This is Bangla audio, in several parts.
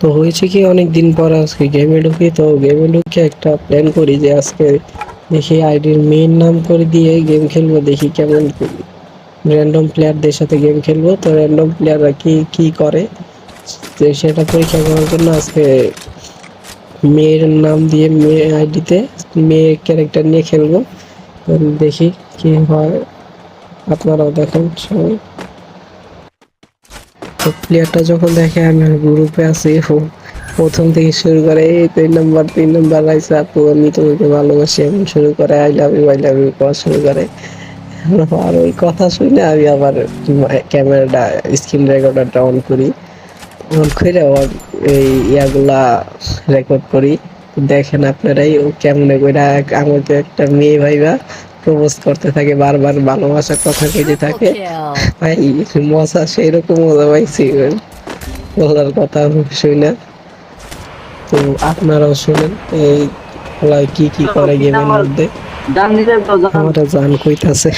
তো হয়েছে কি অনেক দিন পর আজকে গেমে ঢুকি। তো গেমে ঢুকে একটা প্ল্যান করি যে আজকে দেখি আইডির মেইন নাম করে দিয়ে গেম খেলব, দেখি কেমন র্যান্ডম প্লেয়ারদের সাথে গেম খেলব। তো র্যান্ডম প্লেয়াররা কি কি করে? সেটা পরীক্ষা করার জন্য আজকে মেয়ের নাম দিয়ে মেয়ে আইডিতে মেয়ে ক্যারেক্টার নিয়ে খেলব। দেখি কি হয়। আপনারাও দেখেন সবাই। প্লেয়ারটা যখন দেখে, আমি গ্রুপে আছি প্রথম থেকে শুরু করে এই তিন নম্বর তিন নম্বর রাইসা আপু, আমি তোমাকে ভালোবাসি এমন শুরু করে I love you I love you করা শুরু করে। আর ওই কথা শুনে আমি আবার ক্যামেরাটা স্ক্রিন রেকর্ডারটা অন করি। অন করে এই ইয়াগুলা রেকর্ড করি। দেখেন আপনারাই ও কেমনে করে আমাকে একটা মেয়ে ভাইবা প্রপোজ করতে থাকে বারবার ভালোবাসার কথা কেটে থাকে। ভাই মজা সেই রকম মজা পাইছি বলার কথা শুনে তো আপনারাও শুনেন এই কি কি করে গেমের মধ্যে? আমার জান কইতাছে।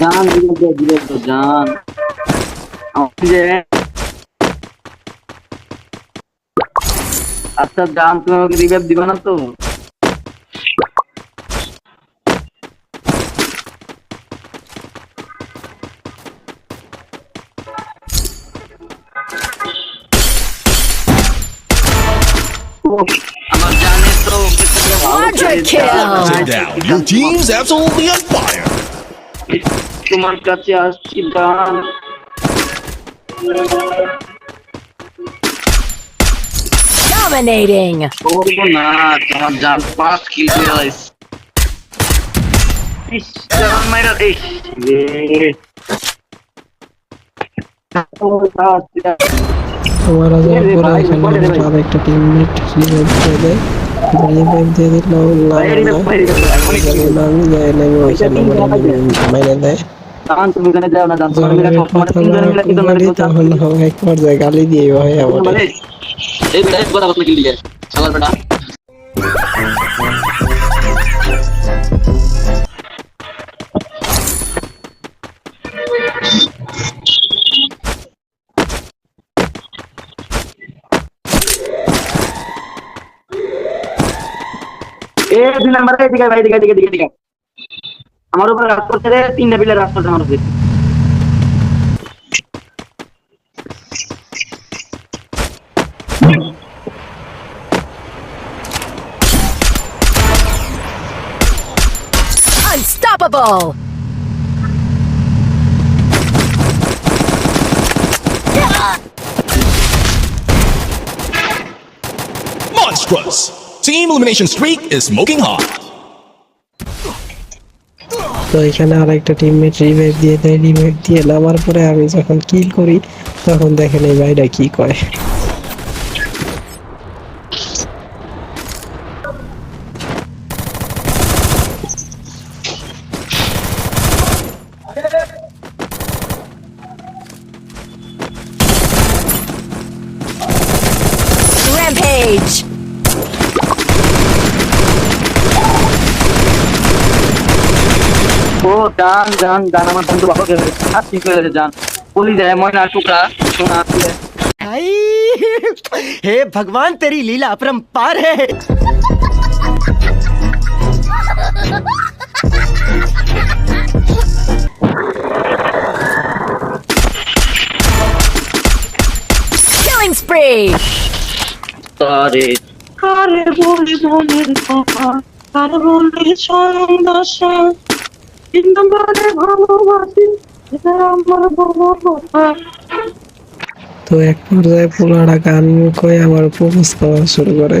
জান দিলে দিলে তো জান আমি আচ্ছা জান তুমি আমাকে রিভাইভ দিবা না তো. Your team's absolutely on fire. তোমার কাছে আসছি জান Dominating! করব না তোমার জান পাঁচ কিল করে লাইছে ইস জান মাইরা ইস রে তোমার যাওয়ার পরে এখানে আমার একটা টিমমেট রিভাইভ দিয়ে দেয় রিভাইভ দিয়ে দিল আমি যাই না আমি ওইখানে মাইনে দেয় জান তুমি এখানে যাও না জান তোমার মিলে সব কথা তিনজন মিলে কি তোমার বলি তখন হবে গালি দিয়ে ভাই আমার এই এ, দুই নাম্বার, এদিকে ভাই এদিকে এদিকে এদিকে আমার উপরে রাত করছে রে, তিনটা বিলে করছে আমার উপরে। Unstoppable! Monstrous. Team elimination streak is smoking hot. তো এখানে আর একটা টিমমেট রিভাইভ দিয়ে দেয় রিভাইভ দিয়ে নামার পরে আমি যখন কিল করি তখন দেখেন এই ভাইটা কি করে Rampage! ও জান জান জান আমার বন্ধু বাবা কে হাত ঠিক হয়ে গেছে জান বলি যায় ময়না টুকরা সোনা আছে आई हे भगवान तेरी लीला अपरंपार है Killing spree! তারে কারে বলি মনের কথা কারে বলি স্বয়ং দশা তিন নম্বরে ভালোবাসি এটা আমার বড় কথা। তো এক পর্যায়ে পুরাটা গান কয়ে আমার প্রপোজ করা শুরু করে।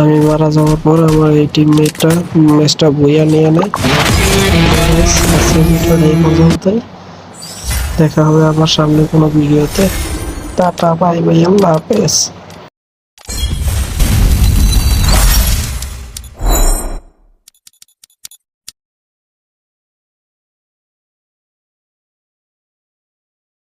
আমি মারা যাওয়ার পর আমার এই টিমমেটটা ম্যাচটা বইয়া নিয়ে নেয়। এই পর্যন্তই দেখা হবে আমার সামনে কোনো ভিডিওতে। টাটা বাই বাই আল্লাহ হাফেজ।